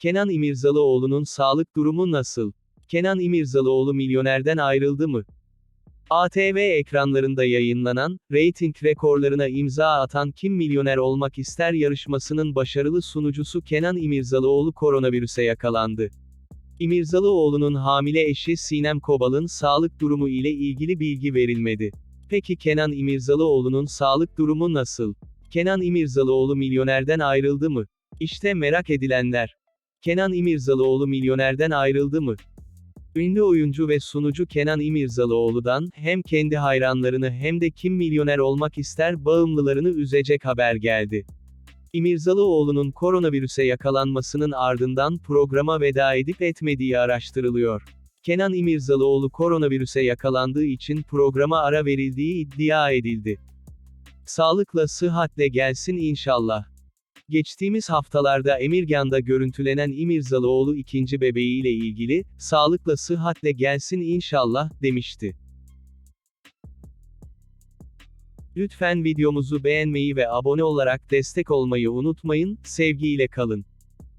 Kenan İmirzalıoğlu'nun sağlık durumu nasıl? Kenan İmirzalıoğlu milyonerden ayrıldı mı? ATV ekranlarında yayınlanan, reyting rekorlarına imza atan Kim Milyoner Olmak İster yarışmasının başarılı sunucusu Kenan İmirzalıoğlu koronavirüse yakalandı. İmirzalıoğlu'nun hamile eşi Sinem Kobal'ın sağlık durumu ile ilgili bilgi verilmedi. Peki Kenan İmirzalıoğlu'nun sağlık durumu nasıl? Kenan İmirzalıoğlu milyonerden ayrıldı mı? İşte merak edilenler. Kenan İmirzalıoğlu milyonerden ayrıldı mı? Ünlü oyuncu ve sunucu Kenan İmirzalıoğlu'dan, hem kendi hayranlarını hem de kim milyoner olmak ister bağımlılarını üzecek haber geldi. İmirzalıoğlu'nun koronavirüse yakalanmasının ardından programa veda edip etmediği araştırılıyor. Kenan İmirzalıoğlu koronavirüse yakalandığı için programa ara verildiği iddia edildi. Sağlıkla sıhhatle gelsin inşallah. Geçtiğimiz haftalarda Emirgan'da görüntülenen İmirzalıoğlu ikinci bebeğiyle ilgili, sağlıkla sıhhatle gelsin inşallah, demişti. Lütfen videomuzu beğenmeyi ve abone olarak destek olmayı unutmayın, sevgiyle kalın.